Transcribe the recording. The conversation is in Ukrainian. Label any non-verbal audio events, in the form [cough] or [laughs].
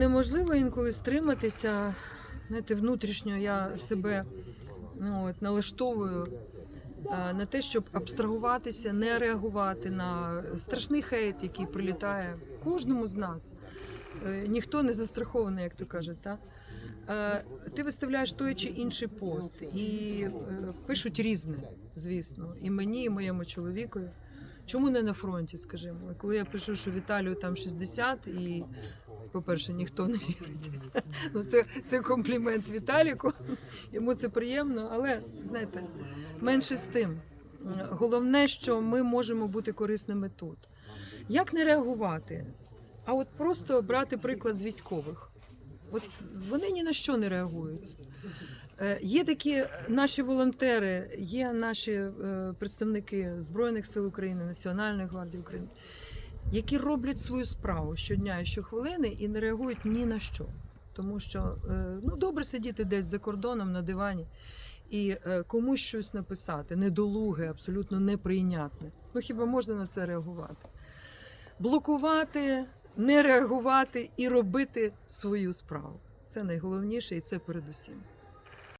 Неможливо інколи стриматися. Знаєте, внутрішньо я себе ну, от, налаштовую а, на те, щоб абстрагуватися, не реагувати на страшний хейт, який прилітає кожному з нас. Е, Ніхто не застрахований, як то кажуть. Та? Е, Ти виставляєш той чи інший пост, і е, пишуть різне, звісно, і мені, і моєму чоловікові. Чому не на фронті, скажімо? Коли я пишу, що Віталію там 60, і, по-перше, ніхто не вірить. [laughs] Ну, це, це комплімент Віталіку. Йому це приємно, але знаєте, менше з тим. Головне, що ми можемо бути корисними тут. Як не реагувати? А от просто брати приклад з військових. От вони ні на що не реагують. Е, Є такі наші волонтери, є наші е, представники Збройних сил України, Національної гвардії України, які роблять свою справу щодня і щохвилини і не реагують ні на що. Тому що е, ну, добре сидіти десь за кордоном на дивані і е, комусь щось написати, недолуге, абсолютно неприйнятне. Ну хіба можна на це реагувати? Блокувати, не реагувати і робити свою справу. Це найголовніше, і це передусім.